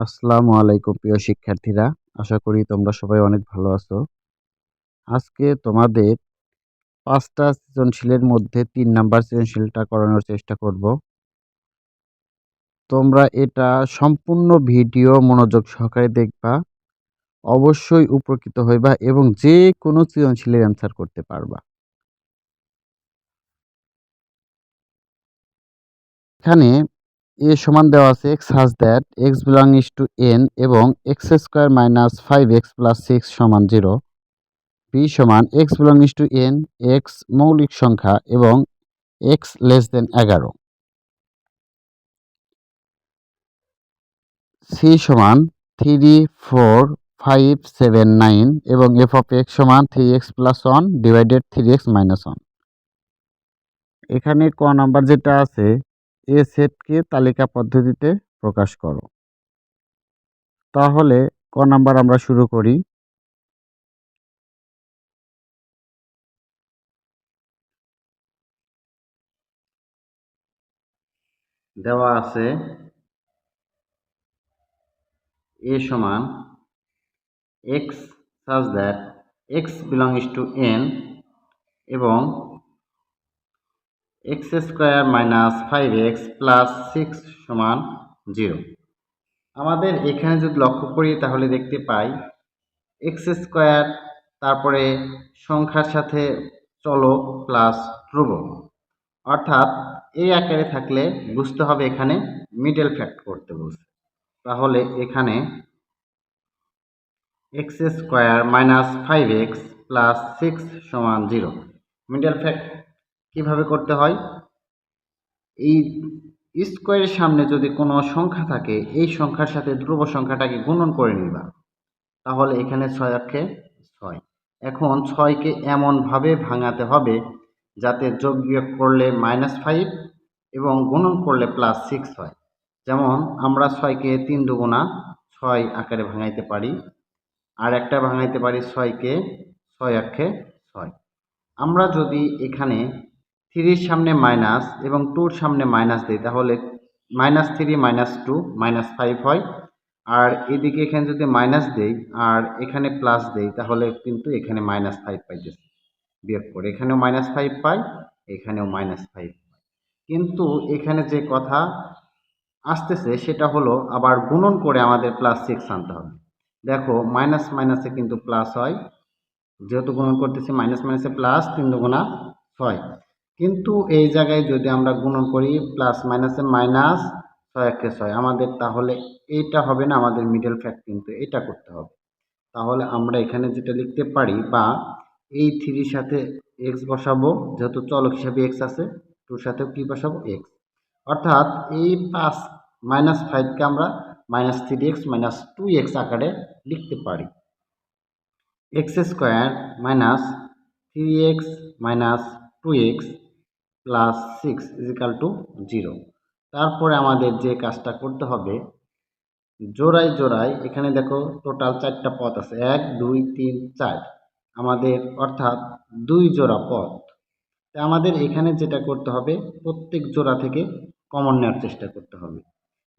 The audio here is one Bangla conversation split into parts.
আসসালামু আলাইকুম, প্রিয় শিক্ষার্থীরা। আশা করি তোমরা সবাই অনেক ভালো আছো। আজকে তোমাদের পাঁচটা সৃজনশীলের মধ্যে তিন নাম্বার সৃজনশীলটা করানোর চেষ্টা করব। তোমরা এটা সম্পূর্ণ ভিডিও মনোযোগ সহকারে দেখবা, অবশ্যই উপকৃত হইবা এবং যে কোনো সৃজনশীলের অ্যান্সার করতে পারবা। এখানে এ সমান দেওয়া আছে x has that x belongs to N এবং x square minus five x plus six সমান জিরো বি সমান x belongs to N x মৌলিক সংখ্যা এবং এক্স লেস দেন এগারো। সি সমান three four five seven nine এবং এফ অফ এক্স সমান three x plus one divided three x minus one এখানে ক নাম্বার যেটা আছে এ সেটকে তালিকা পদ্ধতিতে প্রকাশ করো। তাহলে ক নাম্বার আমরা শুরু করি। দেওয়া আছে এ সমান x such that x belongs to N এবং x square minus five x plus six সমান জিরো। আমাদের এখানে যদি লক্ষ্য করি, তাহলে দেখতে পাই এক্স স্কোয়ার তারপরে সংখ্যার সাথে চলক প্লাস ধ্রুবক। অর্থাৎ এই আকারে থাকলে বুঝতে হবে এখানে মিডল ফ্যাক্ট করতে বলছে। তাহলে এখানে x square minus five x plus six সমান জিরো। মিডল ফ্যাক্ট কীভাবে করতে হয়? এই স্কোয়ারের সামনে যদি কোনো সংখ্যা থাকে, এই সংখ্যার সাথে ধ্রুব সংখ্যাটাকে গুণন করে নিবা। তাহলে এখানে ছয় অক্ষে ছয়। এখন ছয়কে এমনভাবে ভাঙাতে হবে যাতে যোগ বিয়োগ করলে মাইনাস ফাইভ এবং গুণন করলে প্লাস সিক্স হয়। যেমন আমরা ছয়কে তিন দুগুণা ছয় আকারে ভাঙাইতে পারি, আর একটা ভাঙাইতে পারি ছয়কে ছয় অক্ষে ছয়। আমরা যদি এখানে থ্রির সামনে মাইনাস এবং টুর সামনে মাইনাস দিই, তাহলে minus three, minus two, minus five হয়। আর এদিকে এখানে যদি মাইনাস দেই, আর এখানে প্লাস দেই, তাহলে কিন্তু এখানে মাইনাস ফাইভ পাইতেছে। বিয়োগ করে এখানেও মাইনাস ফাইভ পাই, এখানেও মাইনাস ফাইভ কিন্তু এখানে যে কথা আসতেছে, সেটা হলো আবার গুণন করে আমাদের প্লাস সিক্স আনতে হবে। দেখো, মাইনাস মাইনাসে কিন্তু প্লাস হয়। যেহেতু গুণন করতেছি, মাইনাস মাইনাসে প্লাস তিন দুগুণা ছয়। কিন্তু এই জায়গায় যদি আমরা গুণন করি প্লাস মাইনাসে মাইনাস ছয় একে ছয়, আমাদের তাহলে এইটা হবে না আমাদের মিডল ফ্যাক্ট কিন্তু এটা করতে হবে। তাহলে আমরা এখানে যেটা লিখতে পারি, বা এই থ্রির সাথে এক্স বসাবো, যেহেতু চলক হিসাবে এক্স আছে টুর সাথেও কী বসাবো? এক্স অর্থাৎ এই পাঁচ মাইনাস ফাইভকে আমরা minus three x minus two x আকারে লিখতে পারি। X square minus three x minus two x plus six is equal to zero তারপরে আমাদের যে কাজটা করতে হবে, জোড়ায় জোড়ায়, এখানে দেখো টোটাল চারটা পথ আছে, এক, দুই, তিন, চার। আমাদের অর্থাৎ দুই জোড়া পথ। তা আমাদের এখানে যেটা করতে হবে, প্রত্যেক জোড়া থেকে কমন নেওয়ার চেষ্টা করতে হবে।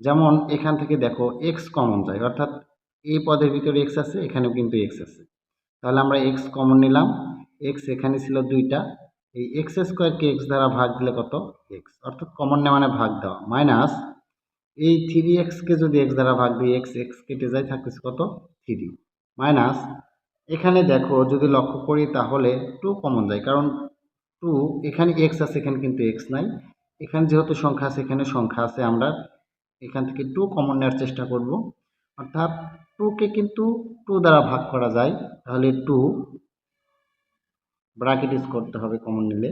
যেমন এখান থেকে দেখো এক্স কমন যায়, অর্থাৎ এই পদের ভিতরে এক্স আছে, এখানেও কিন্তু এক্স আছে। তাহলে আমরা এক্স কমন নিলাম এক্স এখানে ছিল দুইটা এই এক্স স্কোয়ারকে এক্স দ্বারা ভাগ দিলে কত? এক্স অর্থাৎ কমন নেওয়া মানে ভাগ দেওয়া। মাইনাস এই থ্রি এক্সকে যদি এক্স দ্বারা ভাগ দিই এক্স এক্স কেটে যায়, থাকতেছে কত? থ্রি মাইনাস এখানে দেখো, যদি লক্ষ্য করি, তাহলে টু কমন যায়। কারণ টু এখানে এক্স আছে, এখানে কিন্তু এক্স নাই। এখানে যেহেতু সংখ্যা আছে, এখানে সংখ্যা আছে, আমরা এখান থেকে টু কমন নেওয়ার চেষ্টা করব। অর্থাৎ টুকে কিন্তু টু দ্বারা ভাগ করা যায়। তাহলে টু ব্রাকেট ইউজ করতে হবে কমন নিলে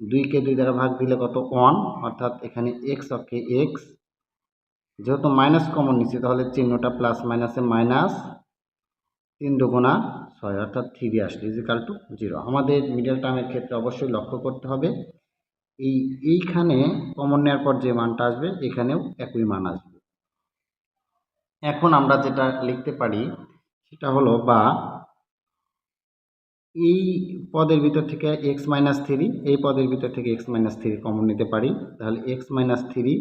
দুইকে দুই দ্বারা ভাগ দিলে কত? ওয়ান অর্থাৎ এখানে এক্স অক্ষে এক্স যেহেতু মাইনাস কমন নিচ্ছি, তাহলে চিহ্নটা প্লাস মাইনাসে মাইনাস তিন দুগুণা ছয়, অর্থাৎ থ্রি আসলে ইজিক্যাল টু জিরো আমাদের মিডল টার্মের ক্ষেত্রে অবশ্যই লক্ষ্য করতে হবে। এই, এইখানে কমন নেওয়ার পর যে মানটা আসবে, এখানেও একই মান আসবে। এখন আমরা যেটা লিখতে পারি, সেটা হলো বা এই পদের ভিতর থেকে এক্স মাইনাস থ্রি এই পদের ভিতর থেকে এক্স মাইনাস থ্রি কমন নিতে পারি। তাহলে এক্স মাইনাস থ্রি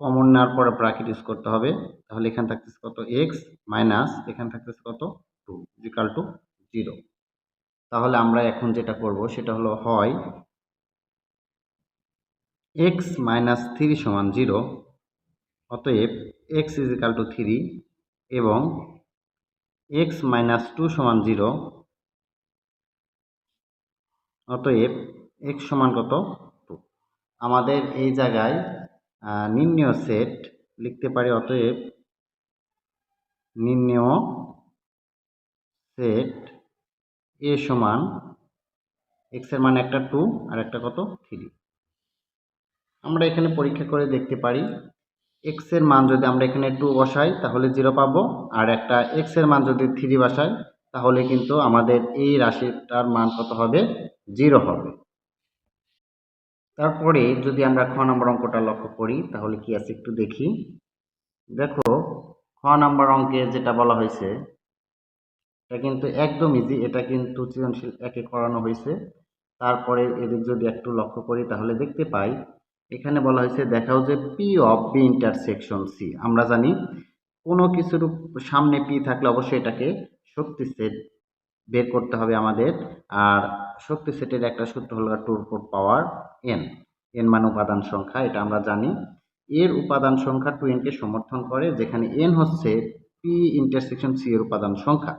কমন নেওয়ার পরে ব্রাকেট ইউজ করতে হবে। তাহলে এখানে থাকতেছে কত? এক্স মাইনাস এখানে থাকতেছে কত? টু ইকাল টু জিরো তাহলে আমরা এখন যেটা করব, সেটা হলো হয় এক্স মাইনাস থ্রি সমান জিরো অতএব x is equal to three এবং এক্স মাইনাস টু সমান জিরো অতএব এক্স সমান কত টু আমাদের এই জায়গায় নির্ণেয় সেট লিখতে পারি অতএব নির্ণেয় সেট এ সমান এক্সের মান একটা টু আর একটা কত থ্রি আমরা এখানে পরীক্ষা করে দেখতে পারি এক্সের মান যদি আমরা এখানে টু বসাই, তাহলে জিরো পাবো। আর একটা এক্সের মান যদি থ্রি বসাই, তাহলে কিন্তু আমাদের এই রাশিটার মান কত হবে জিরো হবে। তারপরে যদি আমরা খ নম্বর অঙ্কটা লক্ষ্য করি, তাহলে কি আছে একটু দেখি। দেখো, খ নম্বর অঙ্কে যেটা বলা হয়েছে, এটা কিন্তু একদম ইজি এটা কিন্তু সৃজনশীল একে করানো হয়েছে। তারপরে এদিক যদি একটু লক্ষ্য করি, তাহলে দেখতে পাই, এখানে বলা হয়েছে, দেখাও যে P of B intersection C আমরা জানি, কোনো কিছুর সামনে পি থাকলে অবশ্যই এটাকে শক্তি সেট বের করতে হবে আমাদের। আর শক্তি সেটের একটা সূত্র হলো টুর ফোর পাওয়ার এন এন মানে উপাদান সংখ্যা, এটা আমরা জানি। এর উপাদান সংখ্যা টু এনকে সমর্থন করে, যেখানে এন হচ্ছে পি ইন্টারসেকশন সি এর উপাদান সংখ্যা।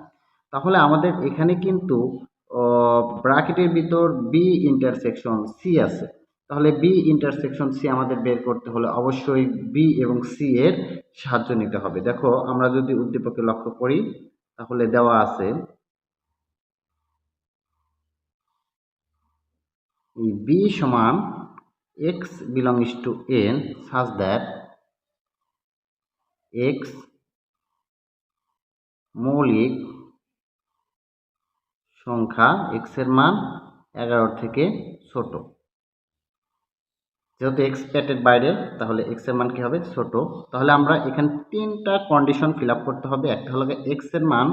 তাহলে আমাদের এখানে কিন্তু ব্র্যাকেটের ভিতর বি ইন্টারসেকশন সি আছে। তাহলে বি ইন্টারসেকশন সি আমাদের বের করতে হলে অবশ্যই বি এবং সি এর সাহায্য নিতে হবে। দেখো, আমরা যদি উদ্দীপকে লক্ষ্য করি, তাহলে দেওয়া আছে b সমান x belongs to n such that x মৌলিক সংখ্যা এর মান এগারো থেকে ছোট। যেহেতু এক্স প্যাটের বাইরে তাহলে এর মান কি হবে? ছোট। তাহলে আমরা এখানে তিনটা কন্ডিশন ফিল করতে হবে। একটা হলো এর মান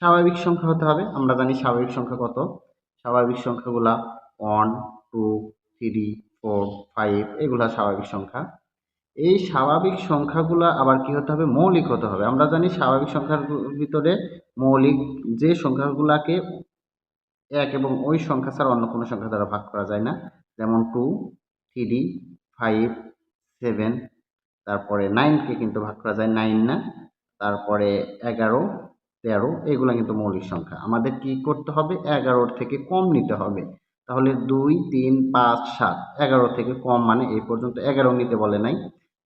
স্বাভাবিক সংখ্যা হতে হবে। আমরা জানি স্বাভাবিক সংখ্যা কত? স্বাভাবিক সংখ্যাগুলা one two three four five এগুলা স্বাভাবিক সংখ্যা। এই স্বাভাবিক সংখ্যাগুলো আবার কি হতে হবে? মৌলিক হতে হবে। আমরা জানি স্বাভাবিক সংখ্যার ভিতরে মৌলিক যে সংখ্যাগুলাকে এক এবং ওই সংখ্যা ছাড়া অন্য কোনো সংখ্যা দ্বারা ভাগ করা যায় না। যেমন টু থ্রি ফাইভ সেভেন তারপরে নাইনকে কিন্তু ভাগ করা যায়। নাইন না। তারপরে এগারো, তেরো, এগুলো কিন্তু মৌলিক সংখ্যা। আমাদের কি করতে হবে? এগারোর থেকে কম নিতে হবে। তাহলে দুই, তিন, পাঁচ, সাত। এগারো থেকে কম মানে এই পর্যন্ত এগারো নিতে বলে নাই।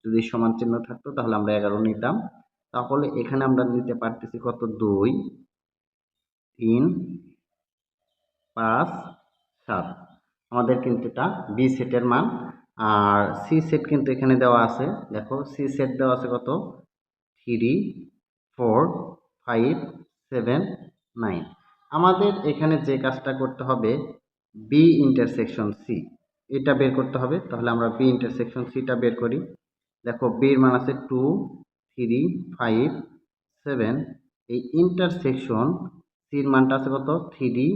যদি সমান চিহ্ন থাকতো তাহলে আমরা এগারো নিতাম। তাহলে এখানে আমরা নিতে পারতেছি কত? দুই, তিন, পাঁচ, সাত। আমাদের কিন্তু এটা বি সেটের মান। আর সি সেট কিন্তু এখানে দেওয়া আছে। দেখো সি সেট দেওয়া আছে কত? Three four five seven nine আমাদের এখানে যে কাজটা করতে হবে বি ইন্টারসেকশন সি এটা বের করতে হবে, তাহলে আমরা বি ইন্টারসেকশন সিটা বের করি। দেখো বির মান আছে টু থ্রি ফাইভ সেভেন এই ইন্টারসেকশন সির মানটা আছে কত? Three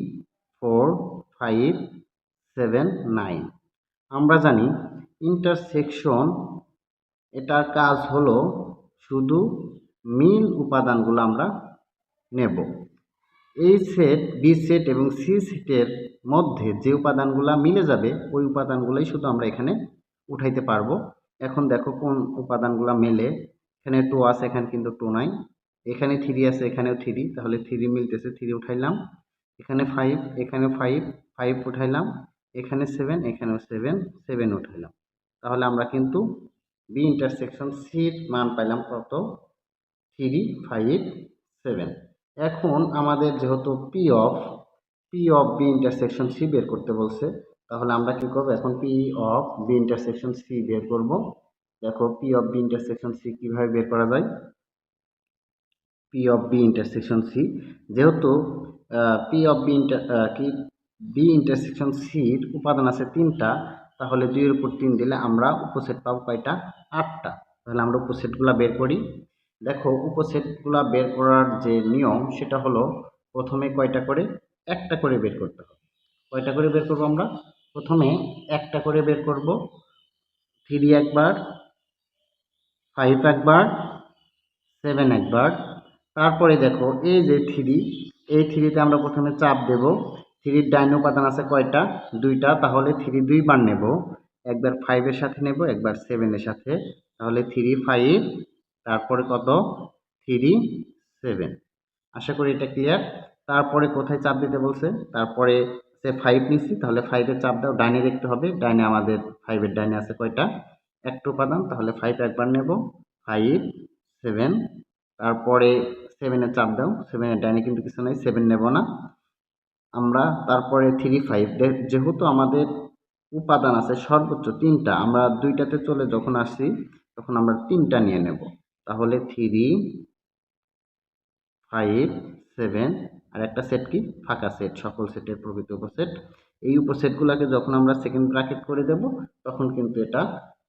four five seven nine আমরা জানি ইন্টারসেকশন এটার কাজ হলো শুধু মিল উপাদানগুলো আমরা নেব। এই সেট বি সেট এবং সি সেটের মধ্যে যে উপাদানগুলো মিলে যাবে, ওই উপাদানগুলোই শুধু আমরা এখানে উঠাইতে পারব। এখন দেখো কোন উপাদানগুলো মেলে। এখানে টু আছে, এখানে কিন্তু টু নাই। এখানে থ্রি আছে, এখানেও থ্রি তাহলে থ্রি মিলতেছে থ্রি উঠাইলাম। এখানে ফাইভ এখানে ফাইভ ফাইভ উঠাইলাম। এখানে সেভেন এখানেও সেভেন সেভেন উঠাইলাম। তাহলে আমরা কিন্তু বি ইন্টারসেকশন সির মান পাইলাম কত? থ্রি ফাইভ সেভেন এখন আমাদের যেহেতু P of P of B intersection C বের করতে বলছে, তাহলে আমরা কি করব? এখন P of B intersection C বের করব। দেখো P of B intersection C কীভাবে বের করা যায়? P of B intersection C যেহেতু পি অফ বি ইন্টার কি বি ইন্টারসেকশন সির উপাদান আছে তিনটা, তাহলে দুইয়ের উপর তিন দিলে আমরা উপসেট পাবো কয়টা? আটটা। তাহলে আমরা উপসেটগুলো বের করি। দেখো উপসেটগুলো বের করার যে নিয়ম, সেটা হলো প্রথমে কয়টা করে? একটা করে বের করতে হবে। কয়টা করে বের করব আমরা? প্রথমে একটা করে বের করব। থ্রি একবার ফাইভ একবার সেভেন একবার। তারপরে দেখো, এই যে থ্রি এই থ্রিতে আমরা প্রথমে চাপ দেব। থ্রির ডাইন উপাদান আছে কয়টা? দুইটা। তাহলে থ্রি দুইবার নেব। একবার ফাইভের সাথে নেব, একবার সেভেনের সাথে। তাহলে থ্রি ফাইভ তারপরে কত? Three, seven. আশা করি এটা ক্লিয়ার। তারপরে কোথায় চাপ দিতে বলছে? তারপরে সে ফাইভ নিচ্ছি, তাহলে ফাইভের চাপ দাও, ডাইনে দেখতে হবে। ডাইনে আমাদের ফাইভের ডাইনে আছে কয়টা? একটা উপাদান, তাহলে ফাইভ একবার নেব। ফাইভ সেভেন তারপরে সেভেনের চাপ দাও। সেভেনের ডাইনে কিন্তু কিছু নেই সেভেন নেব না। আমরা তারপরে থ্রি ফাইভ যেহেতু আমাদের উপাদান আছে সর্বোচ্চ তিনটা, আমরা দুইটাতে চলে যখন আসি তখন আমরা তিনটা নিয়ে নেব। তাহলে থ্রি ফাইভ সেভেন আর একটা সেট কি? ফাঁকা সেট সকল সেটের প্রকৃত উপসেট। এই উপসেটগুলোকে যখন আমরা সেকেন্ড ব্র্যাকেট করে দেব, তখন কিন্তু এটা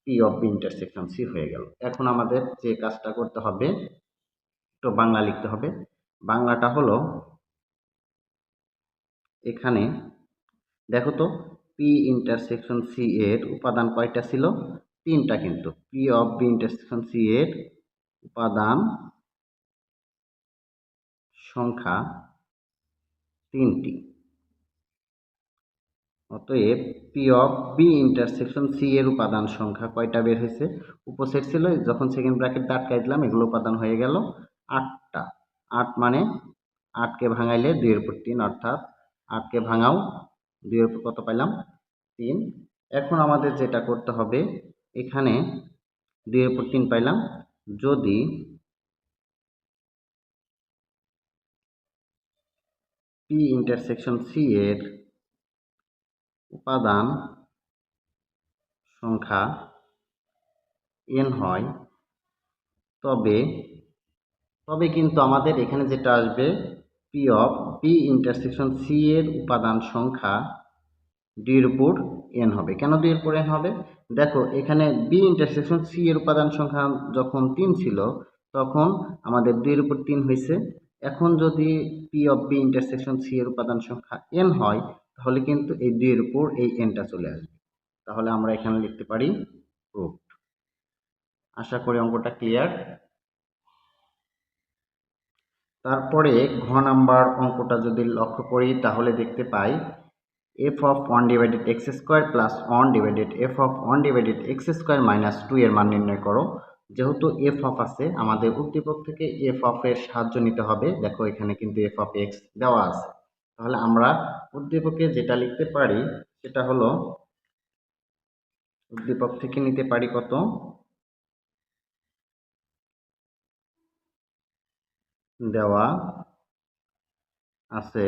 P of B intersection C হয়ে গেল। এখন আমাদের যে কাজটা করতে হবে একটু বাংলা লিখতে হবে। বাংলাটা হলো এখানে, দেখো তো পি ইন্টারসেকশন সি এর উপাদান কয়টা ছিল? তিনটা কিন্তু। P of B intersection C এর উপাদান সংখ্যা তিনটি। অতএব P of B intersection C এর উপাদান সংখ্যা কয়টা বের হয়েছে? উপসেট ছিল, যখন সেকেন্ড ব্র্যাকেট আটকাই দিলাম, এগুলো উপাদান হয়ে গেল আটটা। আট মানে আটকে ভাঙাইলে দুইয়ের উপর তিন, অর্থাৎ আটকে ভাঙাও, দুইয়ের উপর কত পাইলাম? তিন। এখন আমাদের যেটা করতে হবে, এখানে দুইয়ের উপর তিন পাইলাম যদি পি ইন্টারসেকশন সি এর উপাদান সংখ্যা এন হয়, তবে তবে কিন্তু আমাদের এখানে যেটা আসবে P of P intersection C এর উপাদান সংখ্যা ডির উপর এন হবে। কেন ডির উপর এন হবে? দেখো, এখানে বি ইন্টারসেকশন সি এর উপাদান সংখ্যা যখন তিন ছিল, তখন আমাদের দুইয়ের উপর তিন হয়েছে। এখন যদি P of B intersection C এর উপাদান সংখ্যা এন হয়, তাহলে কিন্তু এই দুইয়ের উপর এই এনটা চলে আসবে। তাহলে আমরা এখানে লিখতে পারি প্রুফড আশা করি অঙ্কটা ক্লিয়ার তারপরে ঘ নাম্বার অঙ্কটা যদি লক্ষ্য করি, তাহলে দেখতে পাই F of one divided X square plus one divided F of one divided X square minus two এর মান নির্ণয় করো। যেহেতু এফ অফ আছে, আমাদের উদ্দীপক থেকে এফ অফ এর সাহায্য নিতে হবে। দেখো, এখানে কিন্তু এফ অফ এক্স দেওয়া আছে। তাহলে আমরা উদ্দীপকে যেটা লিখতে পারি, সেটা হলো, উদ্দীপক থেকে নিতে পারি কত? দেওয়া আছে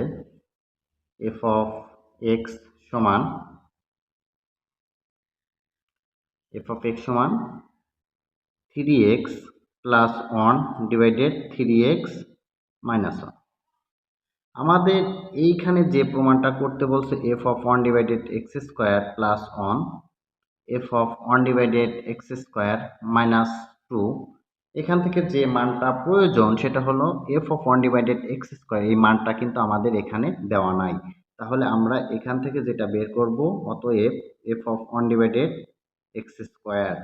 এফ অফ এক্স সমান এফ অফ এক্স সমান three X plus one divided three X minus one আমাদের এইখানে যে প্রমাণটা করতে বলছে F of one divided X square plus one F of one divided X square minus two এখান থেকে যে মানটা প্রয়োজন সেটা হলো F of one divided X square এই মানটা কিন্তু আমাদের এখানে দেওয়া নাই। তাহলে আমরা এখান থেকে যেটা বের করব, অতএব f of one divided x square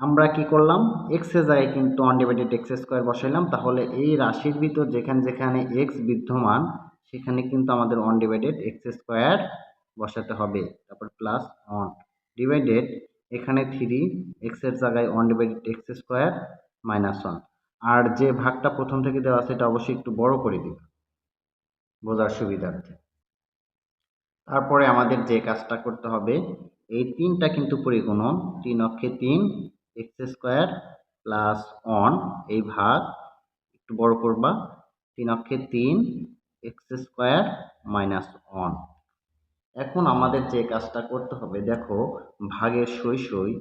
আমরা কি করলাম? এক্স জায়গায় কিন্তু ওয়ান ডিভাইডেড এক্স স্কোয়ার বসাইলাম। তাহলে এই রাশির ভিতর যেখানে যেখানে এক্স বিদ্যমান, সেখানে কিন্তু আমাদের ওয়ান ডিভাইডেড এক্স স্কোয়ার বসাতে হবে। তারপর প্লাস ওয়ান ডিভাইডেড এখানে থ্রি এক্সের জায়গায় one divided X square minus one আর যে ভাগটা প্রথম থেকে দেওয়া সেটা অবশ্যই একটু বড় করে দিব। বোঝার সুবিধার্থে। তারপরে আমাদের যে কাজটা করতে হবে, এই তিনটা কিন্তু পরিগণন, তিন অক্ষে তিন, এক্স স্কোয়ার প্লাস ওয়ান, এই ভাগ, একটু বড় করবা, তিন অক্ষে তিন, এক্স স্কোয়ার মাইনাস ওয়ান। এখন আমাদের যে কাজটা করতে হবে, দেখো, ভাগের সই সই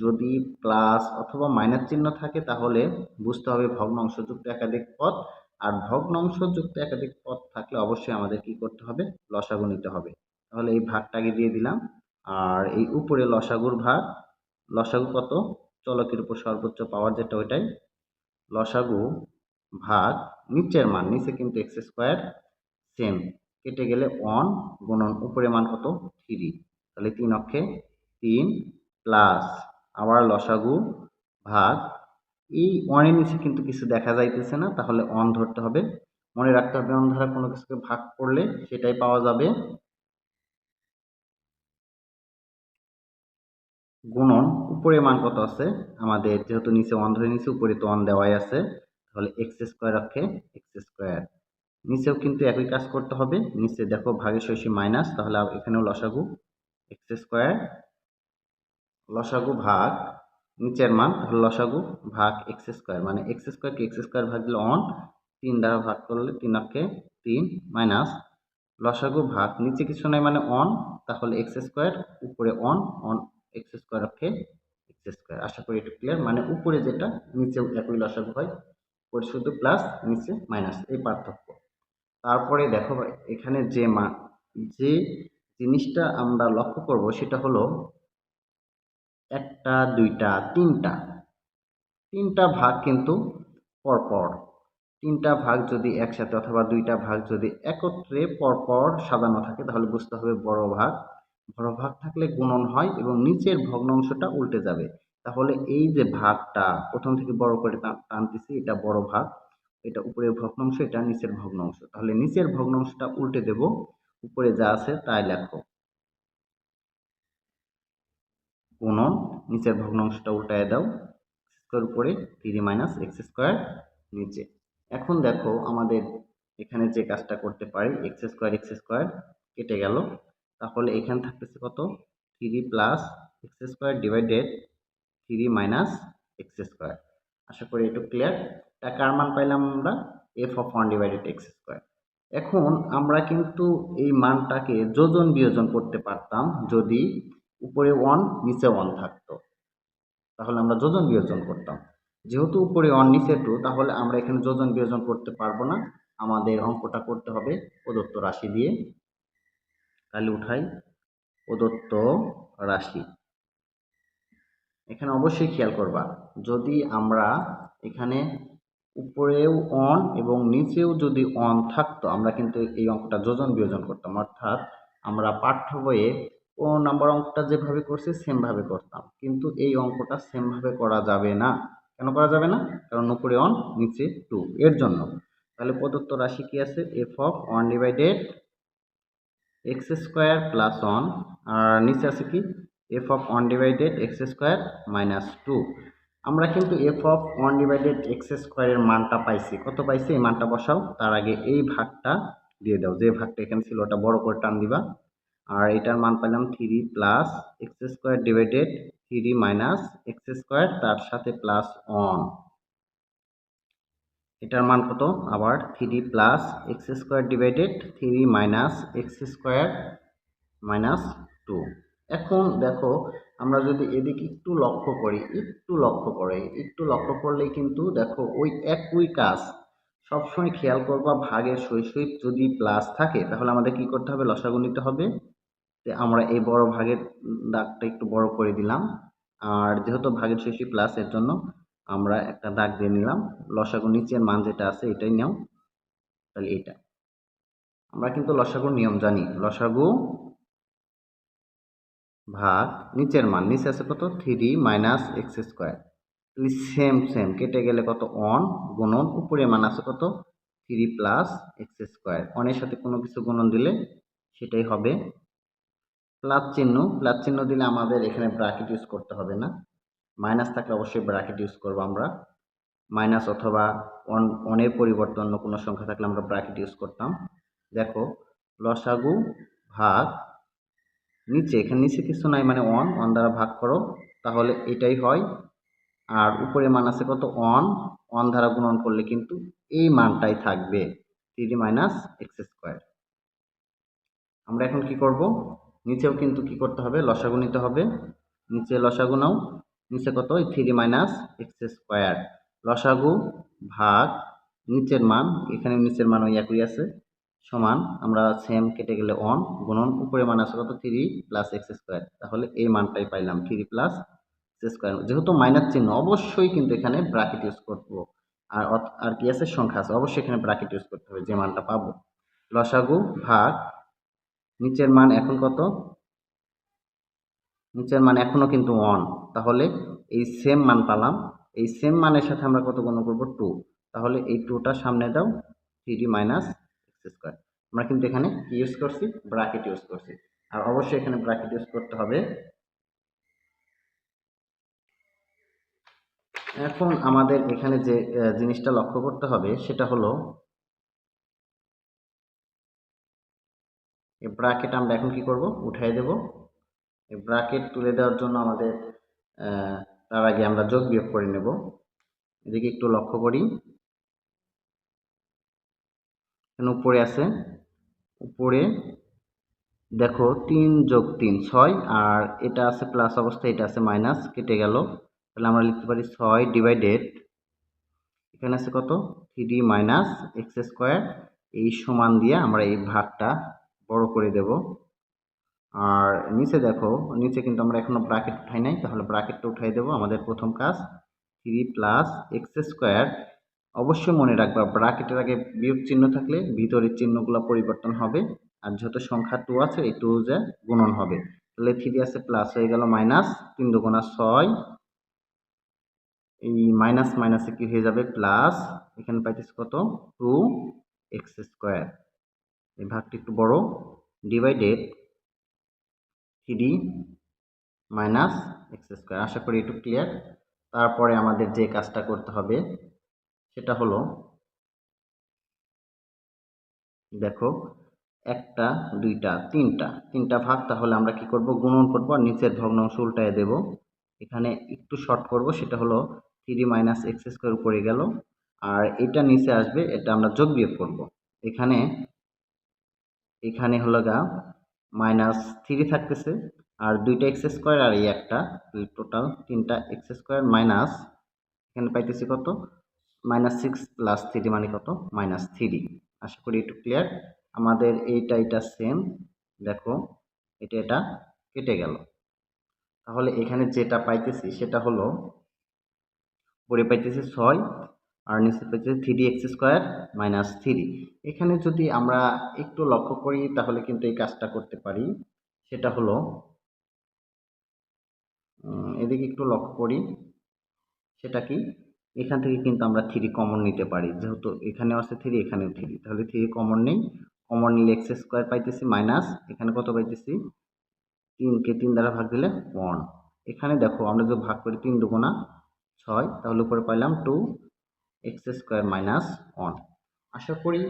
যদি প্লাস অথবা মাইনাস চিহ্ন থাকে, তাহলে বুঝতে হবে ভগ্নাংশযুক্ত একাধিক পদ, আর ভগ্নাংশযুক্ত একাধিক পদ থাকলে অবশ্যই আমাদের কি করতে হবে? লসাগু নিতে হবে। তাহলে এই ভাগটাকে দিয়ে দিলাম। আর এই উপরে লসাগুর ভাগ, লসাগু কত? চলকের উপর সর্বোচ্চ পাওয়ার যেটা ওইটাই। লসাগু ভাগ নিচের মান, নিচে কিন্তু এক্স স্কোয়ার, সেম। কেটে গেলে ওয়ান গুণন উপরে মান কত? থ্রি। তাহলে তিন অক্ষে তিন প্লাস আবার লসাগু ভাগ। এই অনের নিচে কিন্তু কিছু দেখা যাইতেছে না, তাহলে অন ধরতে হবে। মনে রাখতে হবে অন দ্বারা কোনো কিছুকে ভাগ করলে সেটাই পাওয়া যাবে। গুণন উপরে মান কত আছে? আমাদের যেহেতু নিচে ওয়ান ধরে নিচে উপরে তো ওয়ান দেওয়াই আছে। তাহলে এক্স স্কোয়ার অক্ষে এক্স স্কোয়ার নিচেও কিন্তু একই কাজ করতে হবে। নিচে দেখো ভাগের শৈশী মাইনাস তাহলে এখানেও লসাগু। এক্স স্কোয়ার লসাগু ভাগ নিচের মান, তাহলে লসাগু ভাগ এক্স স্কোয়ার মানে এক্স স্কোয়ারকে এক্স স্কোয়ার ভাগ দিলে অন তিন দ্বারা ভাগ করলে তিন অক্ষে তিন মাইনাস লসাগু ভাগ, নিচে কিছু নয় মানে অন তাহলে এক্স স্কোয়ার উপরে অন অন এক্স স্কোয়ার অক্ষে এক্স স্কোয়ার আশা করি এটা ক্লিয়ার মানে উপরে যেটা, নিচেও একই লসাগু হয়, উপরে শুধু প্লাস নিচে মাইনাস এই পার্থক্য। তারপরে দেখো এখানে যে মা, যে জিনিসটা আমরা লক্ষ্য করব সেটা হলো একটা, দুইটা, তিনটা। তিনটা ভাগ কিন্তু পরপর। তিনটা ভাগ যদি একসাথে অথবা দুইটা ভাগ যদি একত্রে পরপর সাজানো থাকে, তাহলে বুঝতে হবে বড় ভাগ ভাগ থাকলে গুণন হয় এবং নিচের ভগ্নাংশটা উল্টে যাবে। তাহলে এই যে ভাগটা, প্রথম থেকে বড় করে টানতেছি, এটা বড় ভাগ, এটা উপরের ভগ্নাংশ, এটা নিচের ভগ্নাংশ। তাহলে নিচের ভগ্নাংশটা উল্টে দেব, উপরে যা আছে তাই লেখো। গুণন, নিচের ভগ্নাংশটা উল্টায় দাও, স্কোয়ার উপরে থ্রি মাইনাস এক্স স্কোয়ার নিচে। এখন দেখো আমাদের এখানে যে কাজটা করতে পারি, এক্স স্কোয়ার এক্স স্কোয়ার কেটে গেল। তাহলে এখানে থাকতেছে কত? Three plus X square divided three minus X square আশা করি একটু ক্লিয়ার তা কার মান পাইলাম আমরা? F of one divided X square এখন আমরা কিন্তু এই মানটাকে যোজন বিয়োজন করতে পারতাম যদি উপরে ওয়ান নিচে ওয়ান থাকতো। তাহলে আমরা যোজন বিয়োজন করতাম। যেহেতু উপরে অন নিচে টু তাহলে আমরা এখানে যোজন বিয়োজন করতে পারব না। আমাদের অঙ্কটা করতে হবে প্রদত্ত রাশি দিয়ে। তাহলে উঠাই প্রদত্ত রাশি। এখানে অবশ্যই খেয়াল করবা, যদি আমরা এখানে উপরেও অন এবং নিচেও যদি অন থাকতো, আমরা কিন্তু এই অঙ্কটা যোজন বিয়োজন করতাম। অর্থাৎ আমরা পাঠ্য বইয়ে ও নাম্বার অঙ্কটা যেভাবে করছি সেমভাবে করতাম। কিন্তু এই অঙ্কটা সেমভাবে করা যাবে না। কেন করা যাবে না? কারণ উপরে অন নিচে টু এর জন্য। তাহলে প্রদত্ত রাশি কি আছে? F of one divided X square plus one, আর নিচে আছে কি? F of one divided X square minus two. আমরা কিন্তু F of one divided X স্কোয়ারের মানটা পাইছি। কত পাইছি? এই মানটা বসাও। তার আগে এই ভাগটা দিয়ে দাও। যে ভাগটা এখানে ছিল, ওটা বড় করে টান দিবা। আর এটার মান পেলাম three plus X square divided three minus X square, তার সাথে প্লাস ওয়ান। এটার মান কত? আবার three plus X square divided three minus X square minus two এখন দেখো, আমরা যদি এদিকে একটু লক্ষ্য করি, একটু লক্ষ্য করে, একটু লক্ষ্য করলেই কিন্তু দেখো, ওই একই কাজ। সবসময় খেয়াল করবা, ভাগের সহিত যদি প্লাস থাকে, তাহলে আমাদের কি করতে হবে? লসাগু নিতে হবে। আমরা এই বড় ভাগের দাগটা একটু বড় করে দিলাম। আর যেহেতু ভাগের শেষে প্লাস এর জন্য আমরা একটা দাগ দিয়ে নিলাম। লসাগু নিচের মান যেটা আছে এটাই নাও। তাহলে এইটা আমরা কিন্তু লসাগুর নিয়ম জানি। লসাগু ভাগ নিচের মান। নিচে আছে কত? থ্রি মাইনাস এক্স স্কোয়ার তাহলে সেম সেম কেটে গেলে কত? অন গুণন। উপরে মান আছে কত? থ্রি প্লাস এক্স স্কোয়ার অনের সাথে কোনো কিছু গুণন দিলে সেটাই হবে। প্লাস চিহ্ন। প্লাস চিহ্ন দিলে আমাদের এখানে ব্র্যাকেট ইউজ করতে হবে না। মাইনাস থাকলে অবশ্যই ব্র্যাকেট ইউজ করব আমরা। মাইনাস অথবা অন অনের পরিবর্তে অন্য কোনো সংখ্যা থাকলে আমরা ব্র্যাকেট ইউজ করতাম। দেখো, লসাগু ভাগ, নিচে, এখানে নিচে কিছু নাই মানে অন অন দ্বারা ভাগ করো, তাহলে এটাই হয়। আর উপরে মান আছে কত? অন অন দ্বারা গুণন করলে কিন্তু এই মানটাই থাকবে। থ্রি মাইনাস এক্স স্কোয়ার আমরা এখন কি করব? নিচেও কিন্তু কি করতে হবে? লসাগু নিতে হবে। নিচে লসাগু নাও। নিচে কত? Three minus X square. লসাগু ভাগ নিচের মান, এখানে নিচের মান ওই একই আছে, সমান। আমরা সেম কেটে গেলে অন গুণন, উপরে মান আছে কত? থ্রি প্লাস এক্স স্কোয়ার তাহলে এই মানটাই পাইলাম থ্রি প্লাস এক্স স্কোয়ার যেহেতু মাইনাস চিহ্ন, অবশ্যই কিন্তু এখানে ব্র্যাকেট ইউজ করব। আর আর কি আছে? সংখ্যা আছে। অবশ্যই এখানে ব্র্যাকেট ইউজ করতে হবে, যে মানটা পাবো। লসাগু ভাগ নিচের মান এখন কত? নিচের মান এখনও কিন্তু ওয়ান তাহলে এই সেম মান পালাম। এই সেম মানের সাথে আমরা কত গুণ করব? টু তাহলে এই টুটা সামনে দাও থ্রি মাইনাস এক্স স্কোয়ার আমরা কিন্তু এখানে কি ইউজ করছি? ব্র্যাকেট ইউজ করছি। আর অবশ্যই এখানে ব্র্যাকেট ইউজ করতে হবে। এখন আমাদের এখানে যে জিনিসটা লক্ষ্য করতে হবে, সেটা হলো এই ব্র্যাকেট আমরা এখন কি করব? উঠাই দেব। এই ব্র্যাকেট তুলে দেওয়ার জন্য আমাদের তার আগে আমরা যোগ বিয়োগ করে নেব। এদিকে একটু লক্ষ্য করি। এখানে উপরে আছে। উপরে দেখো তিন যোগ তিন, ছয়। আর এটা আছে প্লাস অবস্থায় এটা আছে মাইনাস কেটে গেল। তাহলে আমরা লিখতে পারি ছয় ডিভাইডেড এখানে আছে কত? থ্রি মাইনাস এক্স স্কোয়ার এই সমান দিয়ে আমরা এই ভাগটা বড় করে দেব। আর নিচে দেখো, নিচে কিন্তু আমরা এখনও ব্র্যাকেট উঠাই নাই, তাহলে ব্রাকেটটা উঠাই দেবো আমাদের প্রথম কাজ থ্রি প্লাস এক্স স্কোয়ার অবশ্যই মনে রাখবা ব্র্যাকেটের আগে বিয়োগ চিহ্ন থাকলে ভিতরের চিহ্নগুলো পরিবর্তন হবে, আর যত সংখ্যা টু আছে, এই টু যে গুণন হবে। তাহলে থ্রি আছে প্লাস হয়ে গেল মাইনাস তিন দুগুণা ছয়, এই মাইনাস মাইনাসে কি হয়ে যাবে? প্লাস এখানে পাইতেছি কত? টু এক্স স্কোয়ার এই ভাগটি একটু বড়। Divided three minus X square আশা করি একটু ক্লিয়ার তারপরে আমাদের যে কাজটা করতে হবে, সেটা হলো, দেখো, একটা, দুইটা, তিনটা। তিনটা ভাগ, তাহলে আমরা কি করব? গুণন করব আর নিচের ভগ্নাংশ উল্টায় দেব। এখানে একটু শর্ট করব, সেটা হলো থ্রি মাইনাস এক্স স্কোয়ার উপরে গেল। আর এটা নিচে আসবে, এটা আমরা যোগ বিয়োগ করব। এখানে এখানে হলো গা মাইনাস থ্রি থাকতেছে, আর দুইটা এক্স স্কোয়ার আর এই একটা টোটাল তিনটা এক্স স্কোয়ার মাইনাস, এখানে পাইতেছি কত? মাইনাস সিক্স প্লাস থ্রি মানে কত? Minus three. আশা করি একটু ক্লিয়ার আমাদের এইটা এটা সেম দেখো, এটা এটা কেটে গেল। তাহলে এখানে যেটা পাইতেছি সেটা হলো উপরে পাইতেছি ছয় আর নিচে পাইতেছি three X square minus three এখানে যদি আমরা একটু লক্ষ্য করি, তাহলে কিন্তু এই কাজটা করতে পারি। সেটা হলো এদিকে একটু লক্ষ্য করি। সেটা কি? এখান থেকে কিন্তু আমরা থ্রি কমন নিতে পারি। যেহেতু এখানেও আছে থ্রি এখানেও থ্রি তাহলে থ্রি কমন নেই। কমন নিলে এক্স স্কোয়ার পাইতেছি মাইনাস এখানে কত পাইতেছি? তিনকে তিন দ্বারা ভাগ দিলে ওয়ান এখানে দেখো, আমরা যদি ভাগ করি তিন দুগুণা ছয়, তাহলে উপরে পাইলাম two X square minus one. আশা করি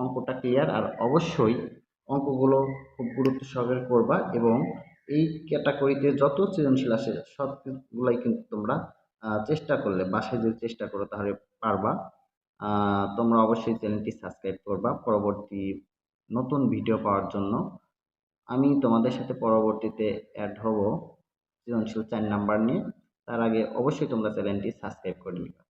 অঙ্কটা ক্লিয়ার, আর অবশ্যই অঙ্কগুলো খুব গুরুত্ব সহকারে করবা এবং এই ক্যাটাগরিতে যত সৃজনশীল আসে সবগুলাই কিন্তু তোমরা চেষ্টা করলে, বাসায় যদি চেষ্টা করো তাহলে পারবা। তোমরা অবশ্যই চ্যানেলটি সাবস্ক্রাইব করবা পরবর্তী নতুন ভিডিও পাওয়ার জন্য। আমি তোমাদের সাথে পরবর্তীতে অ্যাড হব সৃজনশীল চার নাম্বার নিয়ে। তার আগে অবশ্যই তোমরা চ্যানেলটি সাবস্ক্রাইব করে নিবা।